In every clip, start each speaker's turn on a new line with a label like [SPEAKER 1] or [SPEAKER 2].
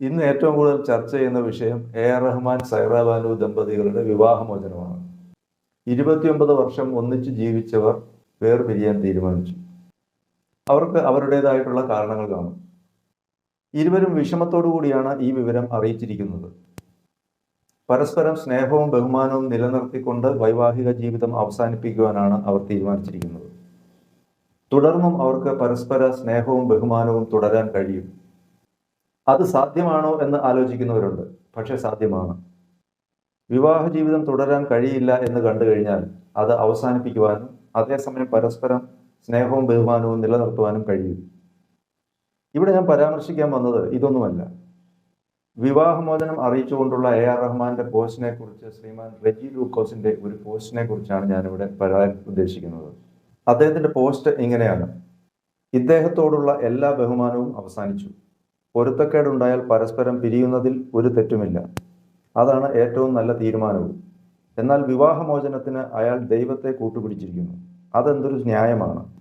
[SPEAKER 1] ഇന്ന് ഏറ്റവും കൂടുതൽ ചർച്ച ചെയ്യുന്ന വിഷയം എ ആർ റഹ്മാൻ സൈറ ബാനു ദമ്പതികളുടെ വിവാഹമോചനമാണ്. ഇരുപത്തിയൊമ്പത് വർഷം ഒന്നിച്ച് ജീവിച്ചവർ വേർപിരിയാൻ തീരുമാനിച്ചു. അവർക്ക് അവരുടേതായിട്ടുള്ള കാരണങ്ങൾ കാണും. ഇരുവരും വിഷമത്തോടു കൂടിയാണ് ഈ വിവരം അറിയിച്ചിരിക്കുന്നത്. പരസ്പരം സ്നേഹവും ബഹുമാനവും നിലനിർത്തിക്കൊണ്ട് വൈവാഹിക ജീവിതം അവസാനിപ്പിക്കുവാനാണ് അവർ തീരുമാനിച്ചിരിക്കുന്നത്. തുടർന്നും അവർക്ക് പരസ്പര സ്നേഹവും ബഹുമാനവും തുടരാൻ കഴിയും. അത് സാധ്യമാണോ എന്ന് ആലോചിക്കുന്നവരുണ്ട്. പക്ഷെ സാധ്യമാണ്. വിവാഹ ജീവിതം തുടരാൻ കഴിയില്ല എന്ന് കണ്ടു കഴിഞ്ഞാൽ അത് അവസാനിപ്പിക്കുവാനും അതേസമയം പരസ്പരം സ്നേഹവും ബഹുമാനവും നിലനിർത്തുവാനും കഴിയും. ഇവിടെ ഞാൻ പരാമർശിക്കാൻ വന്നത് ഇതൊന്നുമല്ല. വിവാഹമോചനം അറിയിച്ചുകൊണ്ടുള്ള എ ആർ റഹ്മാന്റെ പോസ്റ്റിനെ കുറിച്ച് ശ്രീമാൻ റെജി ലൂക്കോസിന്റെ ഒരു പോസ്റ്റിനെ കുറിച്ചാണ് ഞാനിവിടെ പറയാൻ ഉദ്ദേശിക്കുന്നത്. അദ്ദേഹത്തിന്റെ പോസ്റ്റ് ഇങ്ങനെയാണ്. ഇദ്ദേഹത്തോടുള്ള എല്ലാ ബഹുമാനവും അവസാനിച്ചു. പൊരുത്തക്കേടുണ്ടായാൽ പരസ്പരം പിരിയുന്നതിൽ ഒരു തെറ്റുമില്ല. അതാണ് ഏറ്റവും നല്ല തീരുമാനവും. എന്നാൽ വിവാഹമോചനത്തിന് അയാൾ ദൈവത്തെ കൂട്ടുപിടിച്ചിരിക്കുന്നു. അതെന്തൊരു ന്യായമാണ്.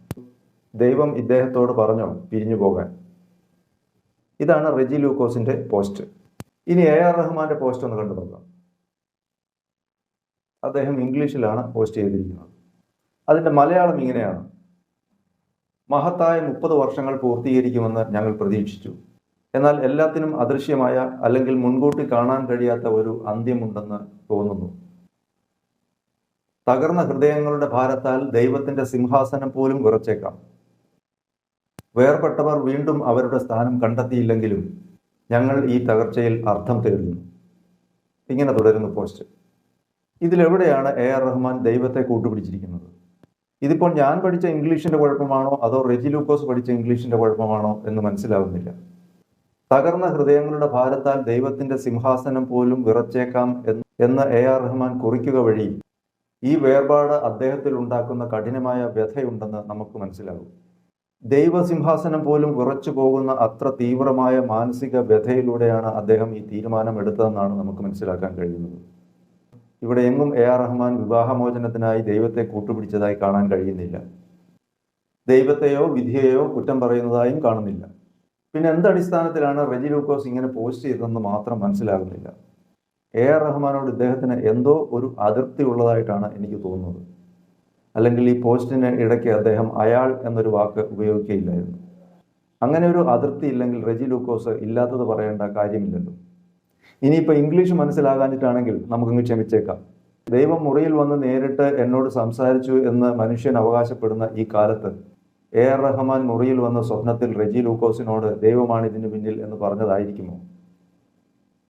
[SPEAKER 1] ദൈവം ഇദ്ദേഹത്തോട് പറഞ്ഞോ പിരിഞ്ഞു പോകാൻ. ഇതാണ് റെജി ലൂക്കോസിന്റെ പോസ്റ്റ്. ഇനി എ ആർ റഹ്മാന്റെ പോസ്റ്റ് ഒന്ന് കണ്ടു നോക്കാം. അദ്ദേഹം ഇംഗ്ലീഷിലാണ് പോസ്റ്റ് ചെയ്തിരിക്കുന്നത്. അതിന്റെ മലയാളം ഇങ്ങനെയാണ്. മഹത്തായ മുപ്പത് വർഷങ്ങൾ പൂർത്തീകരിക്കുമെന്ന് ഞങ്ങൾ പ്രതീക്ഷിച്ചു. എന്നാൽ എല്ലാത്തിനും അദൃശ്യമായ അല്ലെങ്കിൽ മുൻകൂട്ടി കാണാൻ കഴിയാത്ത ഒരു അന്ത്യമുണ്ടെന്ന് തോന്നുന്നു. തകർന്ന ഹൃദയങ്ങളുടെ ഭാരത്താൽ ദൈവത്തിന്റെ സിംഹാസനം പോലും കുറച്ചേക്കാം. വേർപെട്ടവർ വീണ്ടും അവരുടെ സ്ഥാനം കണ്ടെത്തിയില്ലെങ്കിലും ഞങ്ങൾ ഈ തകർച്ചയിൽ അർത്ഥം തേടുന്നു. ഇങ്ങനെ തുടരുന്നു പോസ്റ്റ്. ഇതിലെവിടെയാണ് എ ആർ റഹ്മാൻ ദൈവത്തെ കൂട്ടുപിടിച്ചിരിക്കുന്നത്? ഇതിപ്പോൾ ഞാൻ പഠിച്ച ഇംഗ്ലീഷിന്റെ കുഴപ്പമാണോ? അതോ റെജി ലൂക്കോസ് പഠിച്ച ഇംഗ്ലീഷിന്റെ കുഴപ്പമാണോ എന്ന് മനസ്സിലാവുന്നില്ല. തകർന്ന ഹൃദയങ്ങളുടെ ഭാരത്താൽ ദൈവത്തിന്റെ സിംഹാസനം പോലും വിറച്ചേക്കാം എന്ന് എ ആർ റഹ്മാൻ കുറിക്കുക വഴി ഈ വേർപാട് അദ്ദേഹത്തിൽ ഉണ്ടാക്കുന്ന കഠിനമായ വ്യഥയുണ്ടെന്ന് നമുക്ക് മനസ്സിലാകും. ദൈവസിംഹാസനം പോലും വിറച്ചു പോകുന്ന അത്ര തീവ്രമായ മാനസിക വ്യഥയിലൂടെയാണ് അദ്ദേഹം ഈ തീരുമാനം എടുത്തതെന്നാണ് നമുക്ക് മനസ്സിലാക്കാൻ കഴിയുന്നത്. ഇവിടെ എങ്ങും എ ആർ റഹ്മാൻ വിവാഹമോചനത്തിനായി ദൈവത്തെ കൂട്ടുപിടിച്ചതായി കാണാൻ കഴിയുന്നില്ല. ദൈവത്തെയോ വിധിയെയോ കുറ്റം പറയുന്നതായും കാണുന്നില്ല. പിന്നെ എന്തടിസ്ഥാനത്തിലാണ് റെജി ലൂക്കോസ് ഇങ്ങനെ പോസ്റ്റ് ചെയ്തതെന്ന് മാത്രം മനസ്സിലാകുന്നില്ല. എ ആർ റഹ്മാനോട് ഇദ്ദേഹത്തിന് എന്തോ ഒരു അതിർത്തി ഉള്ളതായിട്ടാണ് എനിക്ക് തോന്നുന്നത്. അല്ലെങ്കിൽ ഈ പോസ്റ്റിന് ഇടയ്ക്ക് അദ്ദേഹം അയാൾ എന്നൊരു വാക്ക് ഉപയോഗിക്കുകയില്ലായിരുന്നു. അങ്ങനെ ഒരു അതിർത്തി ഇല്ലെങ്കിൽ റെജി ലൂക്കോസ് ഇല്ലാത്തത് പറയേണ്ട കാര്യമില്ലല്ലോ. ഇനിയിപ്പോൾ ഇംഗ്ലീഷ് മനസ്സിലാകാഞ്ഞിട്ടാണെങ്കിൽ നമുക്കങ്ങ് ക്ഷമിച്ചേക്കാം. ദൈവം മുറിയിൽ വന്ന് നേരിട്ട് എന്നോട് സംസാരിച്ചു എന്ന് മനുഷ്യൻ അവകാശപ്പെടുന്ന ഈ കാലത്ത് എ ആർ റഹ്മാൻ മുറിയിൽ വന്ന സ്വപ്നത്തിൽ റെജി ലൂക്കോസിനോട് ദൈവമാണ് ഇതിന് പിന്നിൽ എന്ന് പറഞ്ഞതായിരിക്കുമോ?